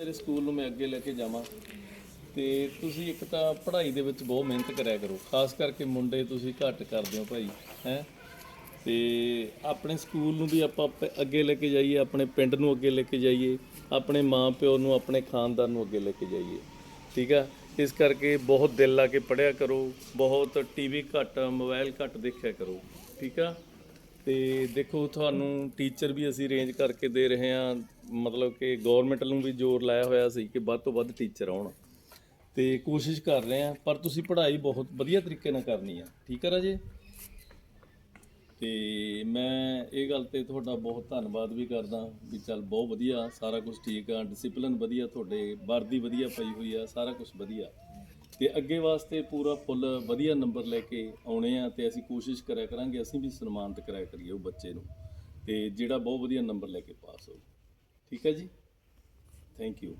ਮੇਰੇ ਸਕੂਲ ਨੂੰ ਮੈਂ ਅੱਗੇ ਲੈ ਕੇ ਜਾਵਾਂ। ਤੇ ਤੁਸੀਂ ਇੱਕ ਤਾਂ ਪੜ੍ਹਾਈ ਦੇ ਵਿੱਚ ਬਹੁਤ ਮਿਹਨਤ ਕਰਿਆ ਕਰੋ। ਖਾਸ ਕਰਕੇ ਮੁੰਡੇ ਤੁਸੀਂ ਘੱਟ ਕਰਦੇ ਹੋ ਭਾਈ, ਹੈ? ਤੇ ਆਪਣੇ ਸਕੂਲ ਨੂੰ ਵੀ ਆਪਾਂ ਪ- ਅੱਗੇ ਲੈ ਕੇ ਜਾਈਏ, ਆਪਣੇ ਪਿੰਡ ਨੂੰ ਅੱਗੇ ਲੈ ਕੇ ਜਾਈਏ, ਆਪਣੇ ਮਾਂ ਪਿਓ ਨੂੰ, ਆਪਣੇ ਖਾਨਦਾਨ ਨੂੰ ਅੱਗੇ ਲੈ ਕੇ ਜਾਈਏ। ਠੀਕ ਆ? ਇਸ ਕਰਕੇ ਬਹੁਤ ਦਿਲ ਲਾ ਕੇ ਪੜ੍ਹਿਆ ਕਰੋ, ਬਹੁਤ ਟੀਵੀ ਘੱਟ ਮੋਬਾਈਲ ਘੱਟ ਦੇਖਿਆ ਕਰੋ। ਠੀਕ ਆ? ਤੇ ਦੇਖੋ ਤੁਹਾਨੂੰ ਟੀਚਰ ਵੀ ਅਸੀਂ ਅਰੇਂਜ ਕਰਕੇ ਦੇ ਰਹੇ ਹਾਂ। ਮਤਲਬ ਕਿ ਗਵਰਨਮੈਂਟ ਨੂੰ ਵੀ ਜ਼ੋਰ ਲਾਇਆ ਹੋਇਆ ਸੀ ਕਿ ਵੱਧ ਤੋਂ ਵੱਧ ਟੀਚਰ ਆਉਣ। ਤੇ ਕੋਸ਼ਿਸ਼ ਕਰ ਰਹੇ ਹਾਂ, ਪਰ ਤੁਸੀਂ ਪੜ੍ਹਾਈ ਬਹੁਤ ਵਧੀਆ ਤਰੀਕੇ ਨਾਲ ਕਰਨੀ ਆ। ਠੀਕ ਹੈ ਰਾਜੇ? ਤੇ ਮੈਂ ਇਹ ਗੱਲ ਤੇ ਤੁਹਾਡਾ ਬਹੁਤ ਧੰਨਵਾਦ ਵੀ ਕਰਦਾ ਵੀ ਚੱਲ ਬਹੁਤ ਵਧੀਆ, ਸਾਰਾ ਕੁਝ ਠੀਕ ਆ ਡਿਸਪਲਿਨ ਵਧੀਆ, ਤੁਹਾਡੇ ਵਰਦੀ ਵਧੀਆ ਪਈ ਹੋਈ ਆ, ਸਾਰਾ ਕੁਝ ਵਧੀਆ। ਤੇ ਅੱਗੇ ਵਾਸਤੇ ਪੂਰਾ ਫੁੱਲ ਵਧੀਆ ਨੰਬਰ ਲੈ ਕੇ ਆਉਣੇ ਆ ਤੇ ਅਸੀਂ ਕੋਸ਼ਿਸ਼ ਕਰਿਆ ਕਰਾਂਗੇ, ਅਸੀਂ ਵੀ ਸਨਮਾਨਿਤ ਕਰਿਆ ਕਰੀਏ ਉਹ ਬੱਚੇ ਨੂੰ। ਤੇ ਜਿਹੜਾ ਬਹੁਤ ਵਧੀਆ ਨੰਬਰ ਲੈ ਕੇ ਪਾਸ ਹੋ ਠੀਕ ਹੈ ਜੀ? Thank you